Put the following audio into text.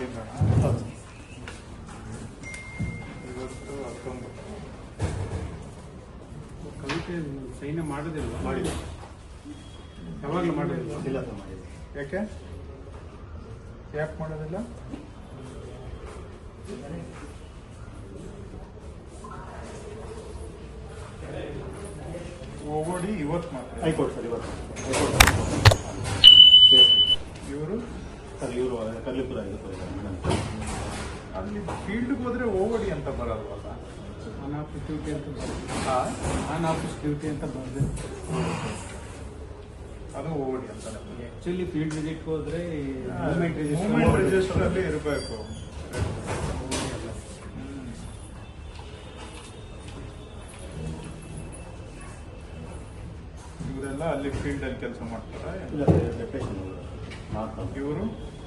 ಇಲ್ಲಿಂದ ಹೌದು ಇವತ್ತು ಹತ್ತೊಂಬತ್ತು. ಕವಿತೆ ಸೈನ್ಯ ಮಾಡೋದಿಲ್ಲ. ಮಾಡಿದೆ ಯಾವಾಗಲೂ ಮಾಡೋದಿಲ್ಲ. ಇಲ್ಲ ಸರ್ ಮಾಡಿದೆ ಯಾಕೆ? ಯಾಕೆ ಮಾಡೋದಿಲ್ಲ? ಓಡಿ ಇವತ್ತು ಮಾತ್ರ. ಹೈಕೋರ್ಟ್ ಸರ್ ಇವತ್ತು ಹೈಕೋರ್ಟ್ ಕೇಸ್ ಇವರು ಸರ್ ಇವರು ಕರ್ಲಿಪುರ ಇದಕ್ಕೆ ಹೋಗಿದ್ದಾರೆ ಅಲ್ಲಿ ಫೀಲ್ಡ್ಗೆ ಹೋದ್ರೆ ಓವಡಿ ಅಂತ ಬರಲ್ವಲ್ಲ ಆನ್ ಡ್ಯೂಟಿ ಅಂತ ಆನ್ ಡ್ಯೂಟಿ ಅಂತ ಬರ್ತದೆ. ಅದು ಓವಡಿ ಅಂತ ಆಕ್ಚುಲಿ ಫೀಲ್ಡ್ ವಿಸಿಟ್ ಹೋದ್ರೆ ಮೂವ್ಮೆಂಟ್ ಮೂವ್ಮೆಂಟ್ ರಿಜಿಸ್ಟರ್ ಅಲ್ಲಿ ಇರಬೇಕು. ಇವರೆಲ್ಲ ಅಲ್ಲಿ ಫೀಲ್ಡ್ ಅಲ್ಲಿ ಕೆಲಸ ಮಾಡ್ತಾರೆ? ಡೆಪ್ರೇಷನ್ ಇವರು?